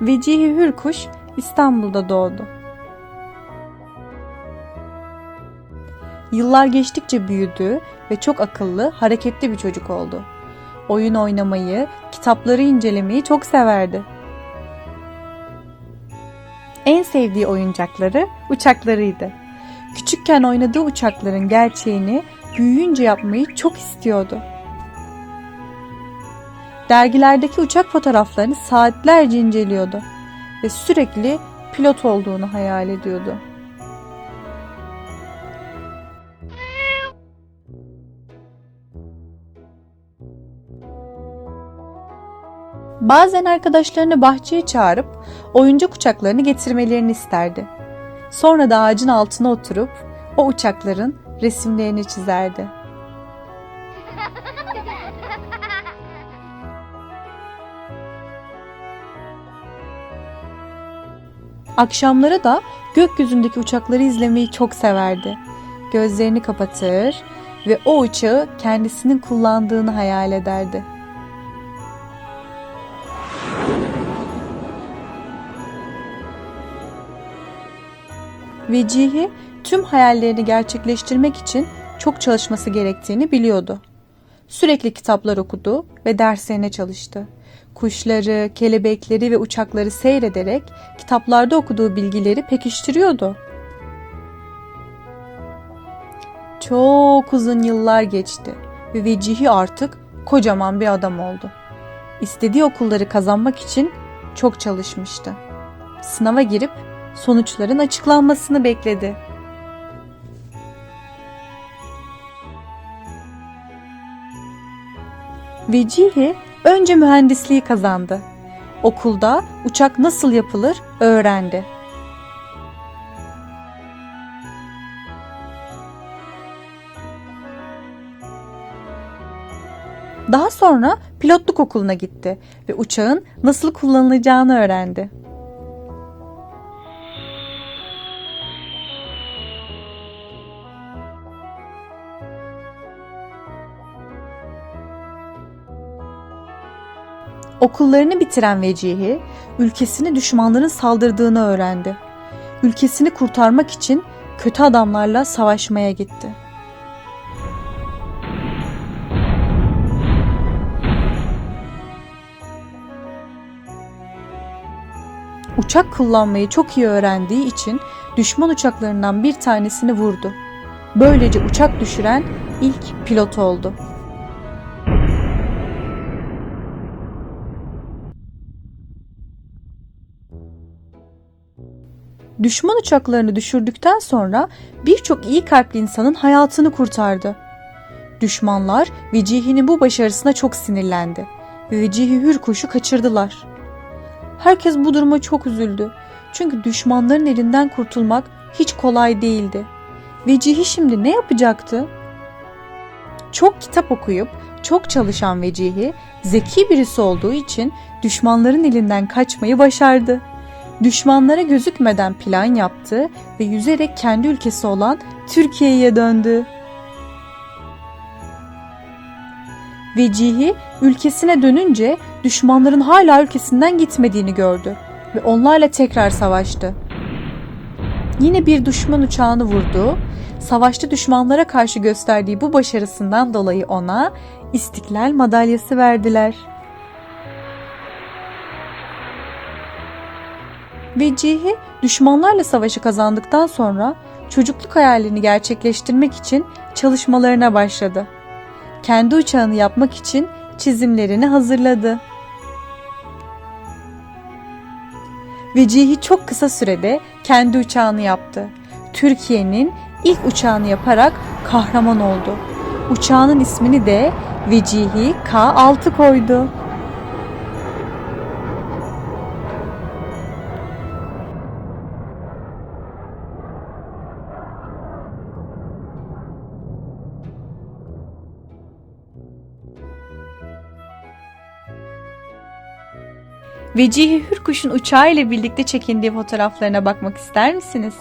Vecihi Hürkuş İstanbul'da doğdu. Yıllar geçtikçe büyüdü ve çok akıllı, hareketli bir çocuk oldu. Oyun oynamayı, kitapları incelemeyi çok severdi. En sevdiği oyuncakları uçaklarıydı. Küçükken oynadığı uçakların gerçeğini büyüyünce yapmayı çok istiyordu. Dergilerdeki uçak fotoğraflarını saatlerce inceliyordu ve sürekli pilot olduğunu hayal ediyordu. Bazen arkadaşlarını bahçeye çağırıp oyuncak uçaklarını getirmelerini isterdi. Sonra da ağacın altına oturup o uçakların resimlerini çizerdi. Akşamları da gökyüzündeki uçakları izlemeyi çok severdi. Gözlerini kapatır ve o uçağı kendisinin kullandığını hayal ederdi. Vecihi tüm hayallerini gerçekleştirmek için çok çalışması gerektiğini biliyordu. Sürekli kitaplar okudu ve derslerine çalıştı. Kuşları, kelebekleri ve uçakları seyrederek kitaplarda okuduğu bilgileri pekiştiriyordu. Çok uzun yıllar geçti ve Vecihi artık kocaman bir adam oldu. İstediği okulları kazanmak için çok çalışmıştı. Sınava girip sonuçların açıklanmasını bekledi. Vecihi önce mühendisliği kazandı. Okulda uçak nasıl yapılır öğrendi. Daha sonra pilotluk okuluna gitti ve uçağın nasıl kullanılacağını öğrendi. Okullarını bitiren Vecihi, ülkesini düşmanların saldırdığını öğrendi. Ülkesini kurtarmak için kötü adamlarla savaşmaya gitti. Uçak kullanmayı çok iyi öğrendiği için düşman uçaklarından bir tanesini vurdu. Böylece uçak düşüren ilk pilot oldu. Düşman uçaklarını düşürdükten sonra birçok iyi kalpli insanın hayatını kurtardı. Düşmanlar Vecihi'nin bu başarısına çok sinirlendi ve Vecihi Hürkuş'u kaçırdılar. Herkes bu duruma çok üzüldü. Çünkü düşmanların elinden kurtulmak hiç kolay değildi. Vecihi şimdi ne yapacaktı? Çok kitap okuyup çok çalışan Vecihi zeki birisi olduğu için düşmanların elinden kaçmayı başardı düşmanlara gözükmeden plan yaptı ve yüzerek kendi ülkesi olan Türkiye'ye döndü. Vecihi ülkesine dönünce düşmanların hala ülkesinden gitmediğini gördü ve onlarla tekrar savaştı. Yine bir düşman uçağını vurdu. Savaşta düşmanlara karşı gösterdiği bu başarısından dolayı ona İstiklal Madalyası verdiler. Vecihi düşmanlarla savaşı kazandıktan sonra çocukluk hayalini gerçekleştirmek için çalışmalarına başladı. Kendi uçağını yapmak için çizimlerini hazırladı. Vecihi çok kısa sürede kendi uçağını yaptı. Türkiye'nin ilk uçağını yaparak kahraman oldu. Uçağının ismini de Vecihi K6 koydu. Vecihi Hürkuş'un uçağı ile birlikte çekindiği fotoğraflarına bakmak ister misiniz?